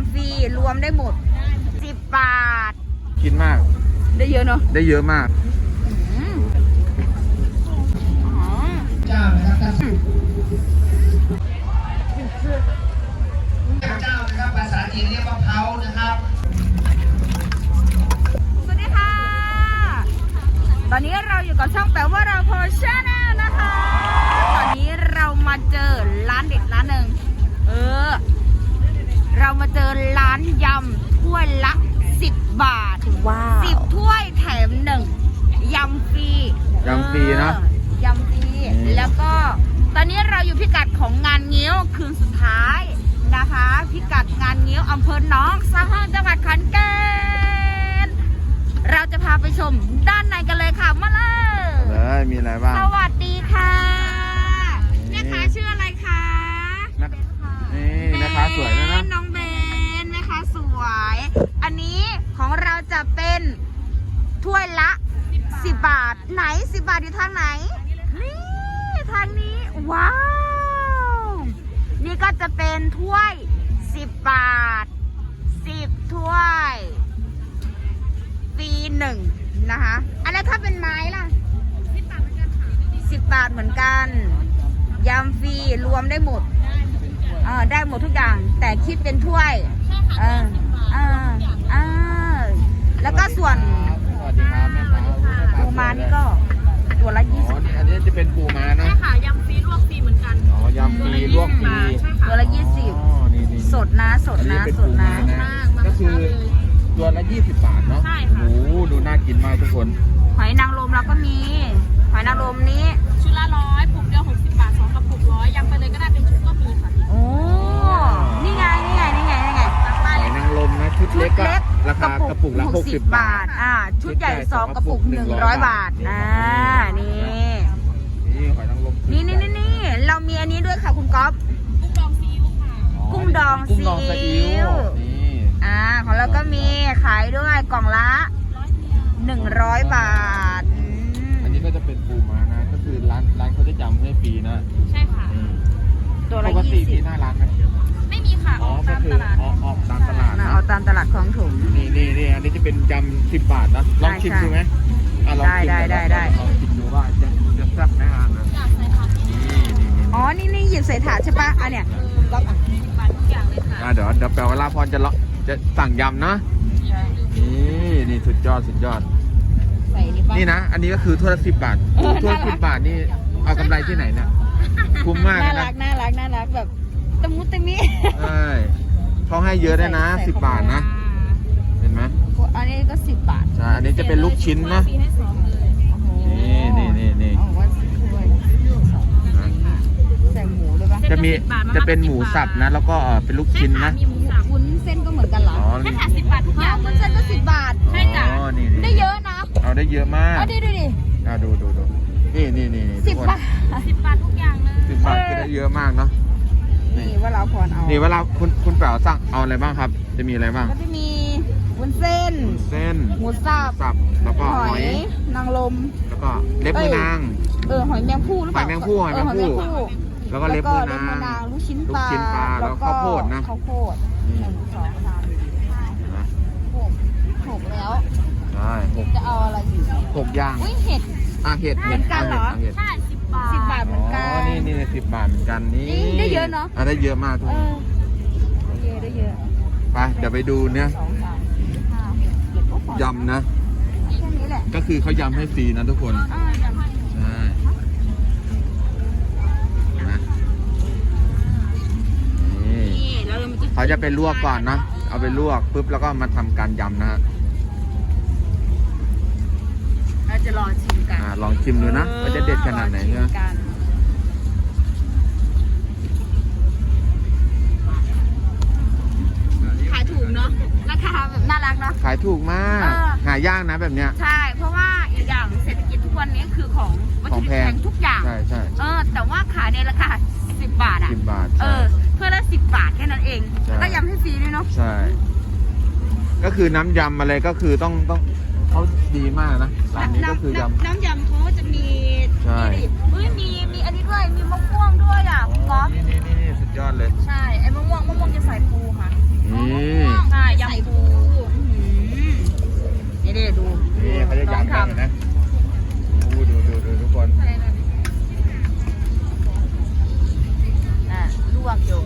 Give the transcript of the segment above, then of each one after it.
ำฟรีรวมได้หมดสิบบาท กินมาก ได้เยอะเนาะได้เยอะมาก อืมอ๋อเจ้านะครับท่านเจ้านะครับภาษาจีนเรียกว่าเผานะครับ สวัสดีค่ะ ตอนนี้เราอยู่กับช่องแปลว่าเราโพชแนลนะคะ ตอนนี้เรามาเจอร้านเด็ดร้านหนึ่ง เออ เรามาเจอร้านยำถ้วยละ 10 บาทว้าว สิบถ้วยแถมหนึ่งยำฟรียำฟรีนะเออยำฟรีอืม แล้วก็ ตอนนี้เราอยู่พิกัดของงานเงี้ยวคืนสุดท้ายนะคะ พิกัดงานเงี้ยวอำเภอหนองสะห้องจังหวัดขอนแก่นเราจะพาไปชมด้านในกันเลยค่ะมาเลย เลยมีอะไรบ้าง สวัสดีค่ะ คะสวยแล้วนะ น้องเบนแม่ค้าสวย อันนี้ของเราจะเป็นถ้วยละ10บบาท ไหน10บบาทอยู่ทางไหน นี่ทางนี้ ว้าว นี่ก็จะเป็นถ้วย10บบาท10ถ้วยฟรีหนึ่งนะคะอันแล้วถ้าเป็นไม้ล่ะ10บาทเหมือนกันยำฟรีรวมได้หมด เออได้หมดทุกอย่าง แต่คิดเป็นถ้วย เออเออเออแล้วก็ส่วนสวัสดีครับแม่ค้าปูม้านี่ก็ตัวละยี่อ๋สิอบอันนี้จะเป็นปูม้านะใช่ค่ะยำฟรีลวกฟรีเหมือนกันอ๋อยำฟรีลวกฟรีใช่ค่ะตัวละยี่สิบอ๋อนี่นี่สดนะสดอันนี้นะเป็นสปูดม้านะนะมากมาก็คือเลยตัวละ20 บาทเนาะใช่ค่ะโอ้โหดูน่ากินมากทุกคนหอยนางรมเราก็มี หอยนางรมนี้ชุดละร้อยปุกเดียวหกสิบบาทสองกระปุกร้อยยำไปเลยก็ได้เป็นชุด ชุดชุเล็ดกก็เล็กราคากระปุกละ60 บาท อ่า ชุดใหญ่ชุดใหญ่สองกระปุกสองกระปุกหนึ่งร้อย100 บาท อ่า นี่ นี่หอยนางรมนี่นี่นี่นี่เรามีอันนี้ด้วยค่ะคุณก๊อฟ กุ้งดองซีอิ๊วค่ะ กุ้งดองกุ้งดองซีซีอิ๊อิ๊ววนี่อ่า ของเราก็มีขายด้วยกล่องละหนึ่งร้อยบาทอืมอันนี้ก็จะเป็นปูม้านะ ก็คือร้านร้านเขาจะจำให้ฟรีนะ ใช่ค่ะอืมตัวละปกติยี่สิมีบหน้าร้านไหม ไม่มีค่ะออ๋ออกก็ตามคือตลาด ออกออกตามตลาดนะนะ เอาตามตลาดคลองถม นี่นี่นี่อันนี้จะเป็นยำสิบบาทนะ ลองชิมใช่ดูไหมอะลองชิมได้ได้ได้ได้ลองชิมดูว่าจะจะแซ่บไหมอะนะอยากใส่ผักนี่นี่นี่อ๋อ นี่นี่หยิบใส่ถาดใช่ปะอันเนี้ยก๊อฟอะสิบบาททุกอย่างเลยค่ะอะเดี๋ยวเดี๋ยวแปลว่าลาพรจะเลาะจะสั่งยำนะ นี่นี่สุดยอดสุดยอด ใส่นี่ปะ นี่นะ อันนี้ก็คือถ้วยละสิบบาทเออถ้วยน่ารัก สิบบาทนี่เอากำไรที่ไหนเนี่ยคุ้มมากเลน่ายรันะกน่ารักน่ารักแบบ ตะมุตะมิใช่เขาให้เยอะด้วยนะใส่สิบบาทนะเข้เห็นไหมไปอันนี้ก็สิบบาทใช่อันนี้จะเป็นลูกชิ้นนะฟรีให้สองเลยโอ้โหนี่นี่นี่นี่เอาว่าถ้วยสองใส่หมูด้วยปะจะมีจะเป็นหมูสับนะ แล้วก็เอ่อเป็นลูกชิ้นนะใช่ค่ะมีหมูสับวุ้นเส้นก็เหมือนกันเหรออ๋อใช่ค่ะสิบบาททุกออ้าย่าวงวุ้นเส้นก็สิบบาทใช่จ้ะอ๋อนี่นี่ได้เยอะนะเอาได้เยอะมากเอาดิดูดิเอาดูดูดูนี่นี่นี่นี่สิบทุกคนบาทสิบบาททุกอย่างเลยสิบบาทก็ได้เยอะมากเนาะ นี่ว่าเราพรเอานี่เวลาคุณคุณแป๋วสั่งเอาอะไรบ้างครับ จะมีอะไรบ้างก็จะมีวุ้นเส้น เส้นหมูสับสับแล้วก็หหออย ยนางรมแล้วก็เล็บมือนาง เออหอยแมงผู้หรือเปล่าหอยแมงผู้หอยแมงผู้เออแล้วหก็อยแมเล็งบผู้มืแล้วอก็นางเล็บมือนางลูกชิ้นลูปกลาชิ้นปลาแล้วข้าวโพดนะ ข้าวโพดนี่หนึ่งสองสามสี่ห้าเห็นไหมหกหกแล้วใช่หกจะเอาอะไรอีกหกอย่าง อุ้ยเห็ด อะเห็ดเหมืเห็อดนกันเหรอาเห็ดใช่สิ บบาทสิบบาทเหมือนกัอ๋อนนี่นี่สิบบาทเหมือนกันนี่นี่ได้เยอะเนอะอะได้เยอะมากทุกเอคนอได้เยอะได้เยอะไปเดี๋ยวไปดูเนี่ยสองสามสี่ห้าหกเจ็ดโอ้พอยำนะ แค่นี้แหละก็คือเขายำให้ฟรีนะทุกคน อ่ายำใช่เห็นไหมนี่นี่แล้วเรามันจะเขาจะไปลวกก่อนนะ เอาไปลวกปุ๊บแล้วก็มาทำการยำนะฮะเราจะรอชิม กันอ่าลองชิมดูนะว่าจะเด็ดขนาดไหนรอชิเนี่ยมกันขายถูกเนาะ ราคาแบบน่ารักเนาะ ขายถูกมากเออหายากนะแบบเนี้ย ใช่ เพราะว่าอีกอย่างเศรษฐกิจทุกวันนี้คือของวัตขอถุงดิบแพแพงงทุกอย่าง ใช่ใช่เออ แต่ว่าขายในราคา10บาทอะสิบบาท เอใช่อเพื่อละสิบบาทแค่นั้นเองใช่แล้วก็ยำให้ฟรีด้วยเนาะ ใช่ ก็คือน้ำยำอะไรก็คือต้องต้อง เขาดีมากนะร้านนี้ก็คือยำ น้ำยำเขาจะมีใช่ มีเฮ้ยมีมีอันนี้ด้วย มีมะม่วงด้วยอะคุณก๊อฟนี่นี่สุดยอดเลย ใช่ไอ้มะม่วงมะม่วงจะใส่ปูค่ะนี่ ใช่ยำปูนี่ด้ดูนี่เขาจะยำกันเห็นะดูดูดูดูทุกคนอะลวกอยู่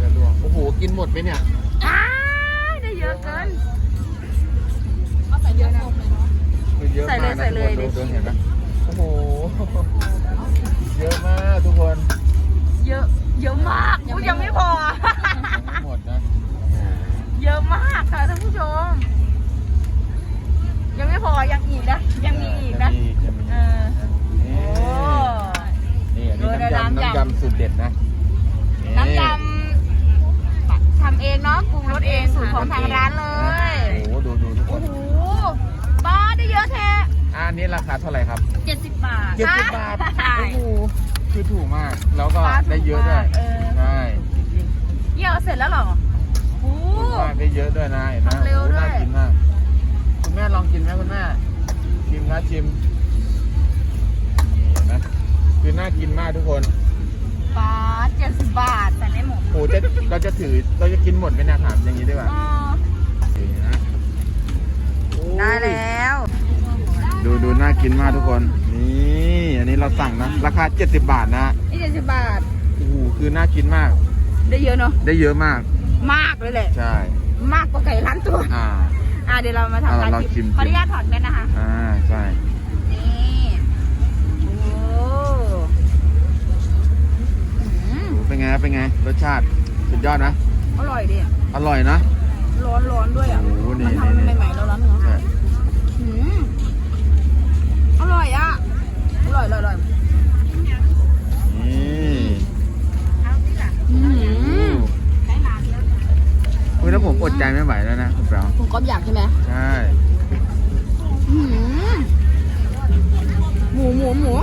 จะลวกโอ้โห กินหมดไหมเนี่ย อ้าได้เยอะเกิน อเยอะใส่มาเลยกนะใส่เลย ทุกคนดูเดี๋ยวดูเห็นไหมโอ้โห เยอะมากทุกคนเยอะ เยอะมากอุ๊ยยังไม่พอทั้งหมดนะเยอะมากค่ะท่านผู้ชม ยังไม่พอยังอีกนะ ยังมีอีกนะ ยังมียังมีเออนี่โอ้ นี่อันนี้ดูในน้ำยำน้ำยำน้ำยำสูตรเด็ดนะ น้ำยำทำเองเนาะปรุงรสเองสูตรของทางร้านเลย โอ้โหดูดูทุกคโอ้นโหบ้าได้เยอะแท้ อะอันนี้ราคาเท่าไหร่ครับเจ็ดสิบบาท เจ็ดสิบบาทใช่ โอ้โหคือถูกมาก แล้วก็ฟ้าถูกได้เยอะด้วยมากเออใช่เยี่ยวเสร็จแล้วเหรอโอ้ ถูกมากได้เยอะด้วยนะเห็นไหมทำเร็วโอ้โหด้วย น่ากินมากคุณแม่ลองกินไหมคุณแม่ชิมนะชิมนี่เห็นไหมคือน่ากินมากทุกคนฟ้าเจ็ดสิบบาทแต่ไม่หมดโอ้โหจะเราจะถือเราจะกินหมดไหมเนะถามอย่างนี้ดีกว่าอ๋อนี่นะโอ้ย ได้แล้ว ดูดูน่ากินมากทุกคน นี่อันนี้เราสั่งนะ ราคา 70 บาทนะนี่เจ็ดสิบบาท โอ้โหคือน่ากินมาก ได้เยอะเนาะ ได้เยอะมาก มากเลยแหละ ใช่ มากกว่าไก่ล้านตัว อ่า อะเดี๋ยวเรามาทำการอะเราชิชิมมขออนุญาตถอดแมสนะคะ อ่าใช่ นี่โอ้อืมโอ้เป็นไงเป็นไง รสชาติสุดยอดนะ อร่อยดิ อร่อยนะ ร้อนร้อนๆด้วยอะ โอ้โหนี่มันทำนี่ใหม่ๆแล้วร้อนเนาะใช่ อืมอร่อยอะ อร่อยอร่อยอร่อย นี่ อืม เฮ้ยแล้วผมอดใจไม่ไหวแล้วนะคุณเปา คุณก๊อฟอยากใช่ไหม ใช่ อืมหมูหมูหมู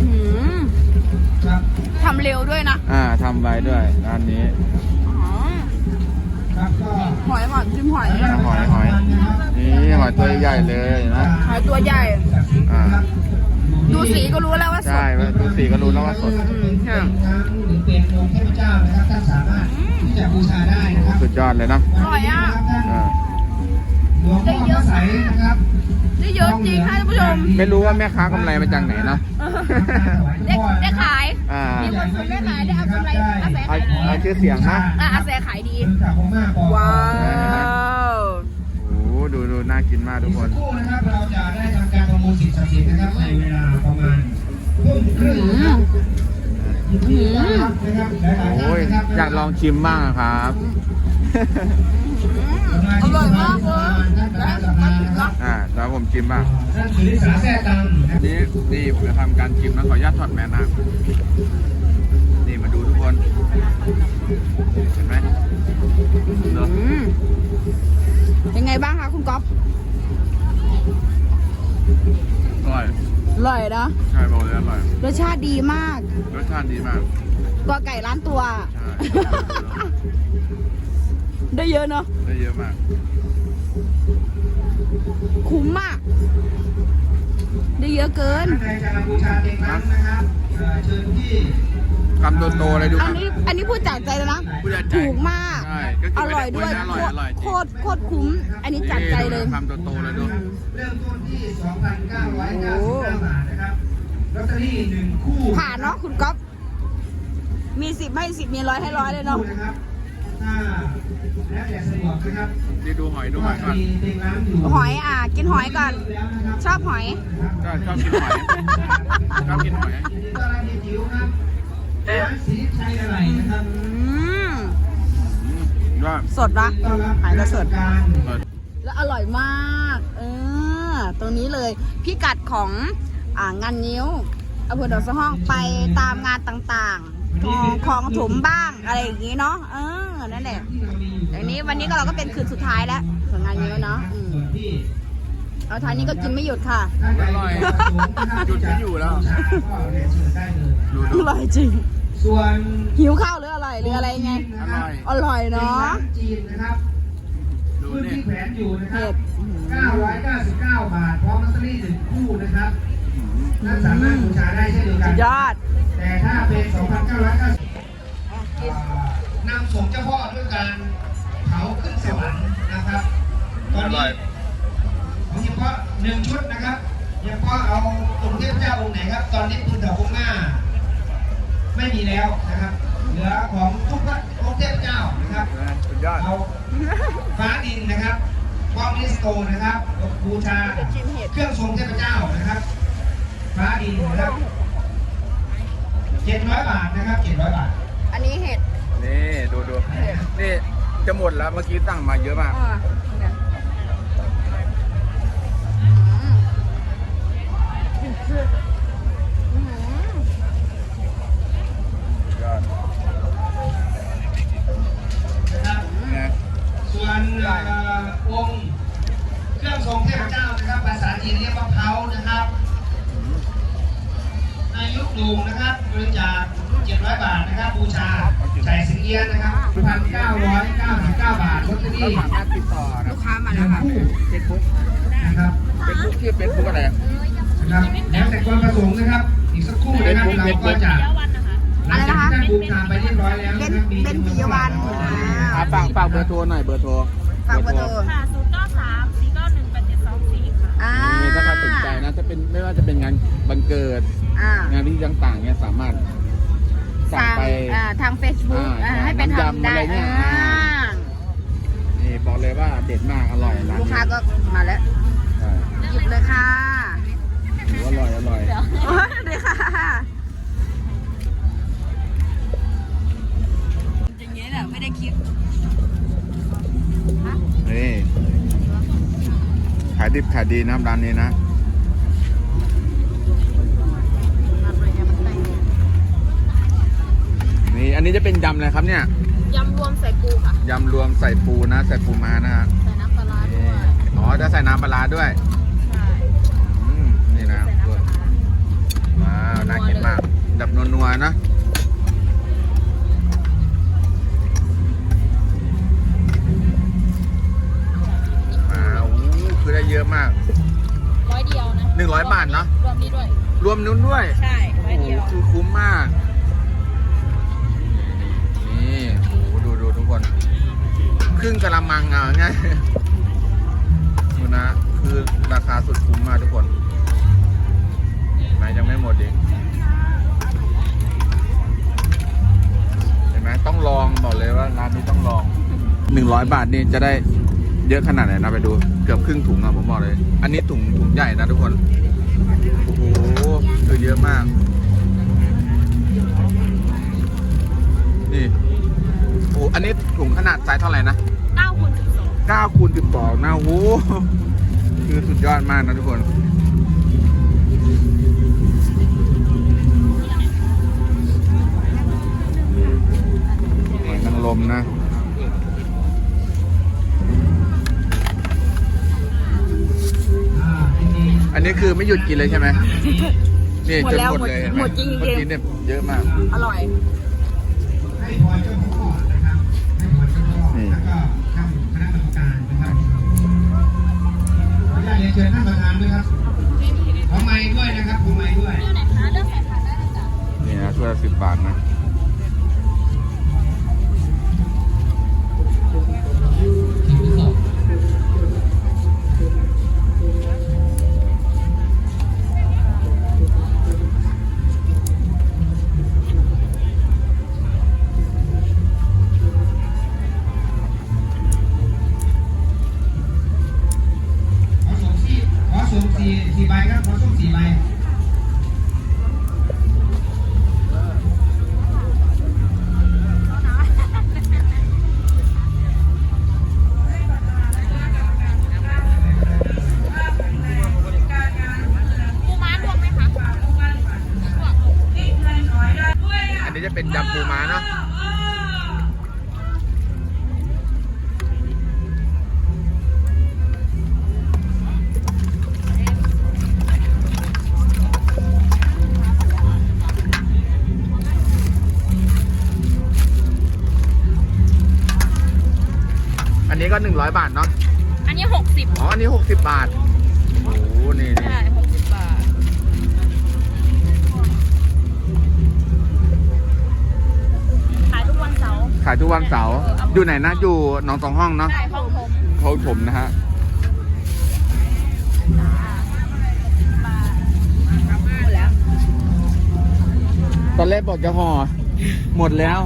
อืม ครับ ทำเร็วด้วยนะ อ่าทำไว้ด้วยร้านนี้ อ๋อ ครับก็ หอยหอยจิ้มหอย หอยหอย นี่หอยตัวใหญ่เลยนะ หอยตัวใหญ่ อ่า ดู สีก็รู้แล้วว่าสใช่ดดูสีก็รู้แล้วว่าสดเป็นน้ำหรือเป็นองค์เทพเจ้านะครับท่านสามารถที่จะบูชาได้นะครับสุดยอดเลยนะอร่อยอะอ่าหลวงพ่อพระใสยนะครับได้เยอะจริงค่ะท่านผู้ชม ไม่รู้ว่าแม่ค้ากำไรมาจากไหนเนาะได้ได้ขายอ่ามีคนซื้อได้ขายได้เอากำไรอาศัยเอาขายดีเอาชื่อเสียงนะอะอาศัยขายดีจากพม่าก่อนว้าวโอ้โห ดูดูน่ากินมากทุกคนคู่นะครับเราจะได้ทำการประมูลสิทธิ์ศักดิ์สิทธิ์นะครับในเวลาประมาณทุ่มครึ่งนะครับยินดีต้อนรับนะครับหลายๆท่านโอ้ยนะครับอยากลองชิมบ้างอะครับ อร่อยมากเลยและสำคัญสุดละอ่าแล้วผมชิมบ้างท่านสุริสาแซ่ตังนะครับ นี่นี่ผมจะทำการชิมนะขออนุญาตถอดแมสนะนี่มาดูทุกคน เห็นไหมเนอะอืมเป็นไงบ้างคะคุณก๊อฟอร่อยอร่อยนะใช่บอกเลยอร่อยรสชาติดีมากรสชาติดีมากตัวไก่ล้านตัว ใช่ ได้เยอะเนาะได้เยอะมากคุ้มมาก ได้เยอะเกินท่านใดจะบูชาเองนั้นนะครับเอ่อเชิญที่คำโตๆเลยดูคอัรันบนี้อันนี้พูดจากใจเลยนะพูดจากใจถูกมาก ใช่ก็คืออร่อยด้วยไม่ได้อร่อยอร่อยจริงโคตรโคตรคุ้ม อันนี้จากใจเลยนี่ดูคำโตๆเลยดู เริ่มต้นที่ 2,999 บาทนะครับลอตเตอรี่หนึ่งคู่ผ่านเนาะคุณก๊อฟมีสิบให้สิบมีร้อยให้ร้อยเลยเนาะ นะครับถ้าแล้วแต่สะดวกนะครับนี่ดูหอยดูหก็อยจะก่อน มีเต็งร้านอยู่หอยอะ กินหอยก่อน แล้วนะครับชอบหอยใช่ชอบกินหอย ชอบกินหอยยินดีต้อนรับเฮียจิ๋วครับ ร้านสีชัยอะไรนะครับอืมว่าสดนะต้อนรับหายแล้วสดการแล้วอร่อยมากเออตรงนี้เลยพิกัดของอ่างานนิ้วอำเภอดอกสะห้องไปตามงานต่างๆของของถมบ้างอะไรอย่างนี้เนาะเออนั่นแหละที่เรามีอยู่อย่างนี้วันนี้ก็เราก็เป็นคืนสุดท้ายแล้วของงานนิ้วเนาะอืมส่วนที่ เอาท้ายนี้ก็กินไม่หยุดค่ะท่านใดมีประสงค์นะครับหยุดไม่อยู่แล้วที่จะบูชาก็เรียนเชิญได้เลยดูอดูร่อยจริง ส่วนหิวข้าวหรืออร่อยหรืออะไรไง อร่อย อร่อยเนาะเนาะจีนนะครับดูรุ่นนี่ที่แขวนอยู่นะคเผ็รับดอื้อหือ999 บาท พร้อมลอตเตอรี่หนึ่งคู่นะครับท่านสามารถบูชาได้เช่นเดียวกัสุน ดยอด แต่ถ้าเป็น 2,990นำส่งเจ้าพ่อด้วยการเผาขึ้นสวรรค์นะครับ ตอนอร่นี้อยของเฉพาะ หนึ่งชุดนะครับเฉพาะเอาองค์เทพเจ้าองค์ไหนครับ ตอนนี้คือดอกกุหน้าไม่มีแล้วนะครับ เหลือของทุกพระองค์เทพเจ้านะครับสุดยอดเอาฟ้าดินนะครับพร้อมลิสโตนะครับบูชาเครื่องทรงเทพเจ้านะครับ ฟ้าดินนะครับเจ็ดร้อยบาทนะครับเจ็ดร้อยบาท อันนี้เห็ด นี่ดูดูนี่จะหมดแล้วเมื่อกี้สั่งมาเยอะมาก นะครับเฟซบุ๊กชื่อเฟซบุ๊กอะไรนะครับแล้วแต่ความประสงค์นะครับ อีกสักครู่นะครับเราก็จะเดี๋ยววันนะคะหลังจากที่ท่านบูชาไปเรียบร้อยแล้วเป็นะนครับมีเป็นปิยวันอ่าฝากฝากเบอร์โทรหน่อยเบอร์โทรฝากเบอร์โทรค่ะศูนย์เก้าสามสี่เก้าหนึ่งแปดเจ็ดสองสี่ค่ะอ่านี่ถ้าใครสนใจนะจะเป็นไม่ว่าจะเป็นงานบันเกิดอ่างานที่ต่างๆเนี่ยสามารถสั่งทางไปอ่าทาง Facebook อ่าอ่าให้เป็นน้ำยำทำได้อะไรเนี่ยอ่านี่บอกเลยว่าเด็ดมากอร่อยร้านลูกนี้ค้าก็มาแล้วใช่ห ยิบเลยค่ะถือว่าอร่อยอร่อยโอ้ยดีค่ะอย่างนี้แหละไม่ได้คิดนี่ขายดิบขายดีนะครับร้านนี้นะนี่อันนี้จะเป็นยำอะไรครับเนี่ยยำรวมใส่ปูค่ะยำรวมใส่ปูนะ ใส่ปูม้านะฮะใส่น้ำปลาร้าด้นี่วยอ๋อจะใส่น้ำปลาร้าด้วย หนึ่งร้อยบาทนี่จะได้เยอะขนาดไหนนะไปดู เกือบครึ่งถุงอะผมบอกเลย อันนี้ถุงถุงใหญ่นะทุกคน โอ้โหคือเยอะมาก นี่โอ้อันนี้ถุงขนาดไซส์เท่าไหร่นะเก้าคูณสิบสอง9คูณ12นะโอ้โหคือสุดยอดมากนะทุกคนหอยนางรมนะ คือไม่หยุดกินเลยใช่ไหมนี่หมดจนแล้วหมดเลยหมดเห็นไหหมดจริงๆเมื่อกี้เนี่ยเยอะมาก อร่อยให้พรเจ้าพ่อนะครับให้พรเจ้าพ่อนี่แล้วก็ท่านคณะกรรมการนะครับขออนุญาตเรียนเชิญท่านประธานด้วยครับขอไม้ด้วยนะครับขอไม้ด้วยเรื่องไหนคะเรื่องใส่ผักได้เลยจ้ะนี่นะถ้วยละสิบบาทนะ อยบาทเนาะอันนี้หกสิบอ๋อ อันนี้หกสิบบาท โอ้โหนี่นี่ใช่หกสิบบาท ขายทุกวันเสาร์ ขายทุกวันเสาร์อยู่ไหนนะ อยู่หนองสองห้องเนาะ ได้ห้องผมเขาถมนะฮะ หมดแล้วตอนแรกบอกจะห่อ หมดแล้ว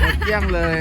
หมดเกลี้ยงเลย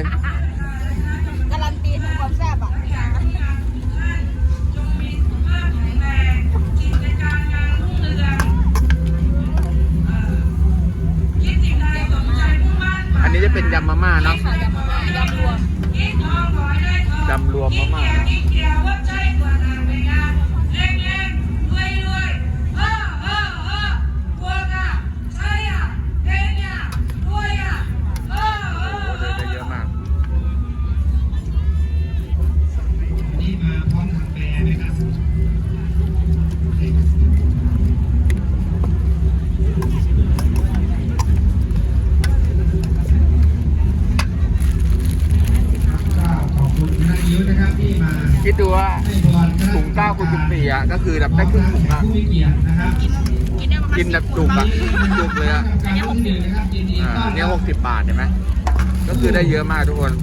คณะถุงเก้าคูณสิบสี่อะก็คือแบบได้ครึ่งถุงอะผู้มีเกียรตินะครับกินแบบจุกอะจุกเลยอะการที่หนึ่งนะครับยินดีอ่าต้อนเนี่ยรัหบกสิบบาทเห็นไหมก็คือได้เยอะมากทุกคน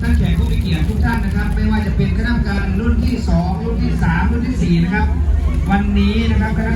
ท่านแขกผู้มีเกียรติทุกท่านนะครับ ไม่ว่าจะเป็นคณะกรรมการรุ่นที่ 2 รุ่นที่ 3 รุ่นที่ 4 นะครับ วันนี้นะครับคณะ